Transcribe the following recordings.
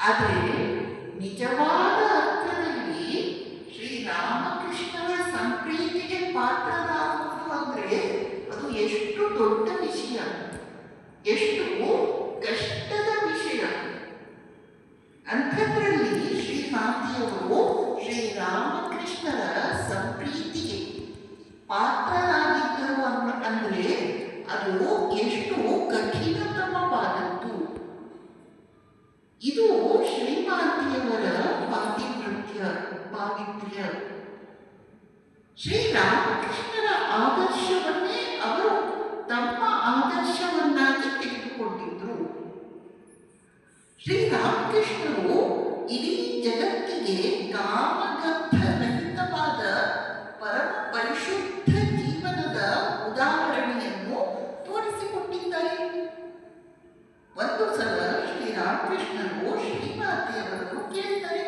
ಆದರೆ ನಿಜವಾದ ಅರ್ಥದಲ್ಲಿ ಶ್ರೀರಾಮಕೃಷ್ಣರ ಸಂಪ್ರೀತಿಗೆ ಪಾತ್ರರಾಗುವುದು ಅಂದರೆ ಅದು ಎಷ್ಟು ದೊಡ್ಡ ವಿಷಯ, ಎಷ್ಟು ಕಷ್ಟದ ವಿಷಯ. ಅಂಥದ್ರಲ್ಲಿ ಶ್ರೀಮಾತೆಯವರು ಶ್ರೀರಾಮಕೃಷ್ಣರ ಸಂಪ್ರೀತಿಗೆ ಪಾತ್ರರಾಗಿದ್ದರು ಅಂದರೆ ಅದು ಎಷ್ಟು ಕಠಿಣತಮವಾದದ್ದು ಶ್ರೀರಾಮಕೃಷ್ಣರ ಆದರ್ಶವನ್ನೇ ಅವರು ತಮ್ಮ ಆದರ್ಶವನ್ನಾಗಿ ತೆಗೆದುಕೊಂಡಿದ್ರು. ಶ್ರೀರಾಮಕೃಷ್ಣರು ಇಡೀ ಜಗತ್ತಿಗೆ ಕಾಮಗಂಧರಹಿತವಾದ ಪರಮ ಪರಿಶುದ್ಧ ಜೀವನದ ಉದಾಹರಣೆಯನ್ನು ತೋರಿಸಿಕೊಟ್ಟಿದ್ದಾರೆ. ಒಂದು ಸಲ ಶ್ರೀರಾಮಕೃಷ್ಣರು ಶ್ರೀಮಾತೆಯವರನ್ನು ಕೇಳಿದ್ದಾರೆ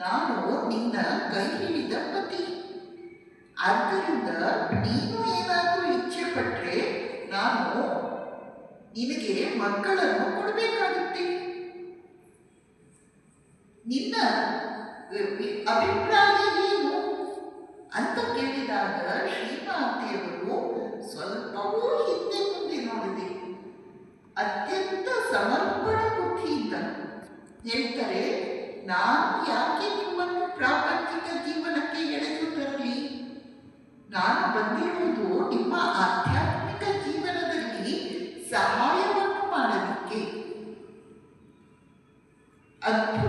ನಾನು ನಿನ್ನ ಕೈ ಆದ್ದರಿಂದ ನೀನು ಏನಾದರೂ ಇಚ್ಛೆ ಪಟ್ಟರೆ ನಾನು ನಿನಗೆ ಮಕ್ಕಳನ್ನು ಕೊಡಬೇಕಾಗುತ್ತೆ. ನಿನ್ನ ಅಭಿಪ್ರಾಯ ಏನು? ಅಂತ ಕೇಳಿದಾಗ ಶ್ರೀಮಾತೆಯವರು ಸ್ವಲ್ಪವೂ ಹಿಂದೆ ಮುಂದೆ ನೋಡಿದೆ ಅತ್ಯಂತ ಸಮರ್ಪಣ ಬುದ್ಧಿಯಿಂದ ಹೇಳ್ತಾರೆ, ನಾನು ಯಾಕೆ ನಿಮ್ಮನ್ನು ನಾನು ಬಂದಿರುವುದು ನಿಮ್ಮ ಆಧ್ಯಾತ್ಮಿಕ ಜೀವನದಲ್ಲಿ ಸಹಾಯವನ್ನು ಮಾಡಲಿಕ್ಕೆ ಅದ್ಭುತ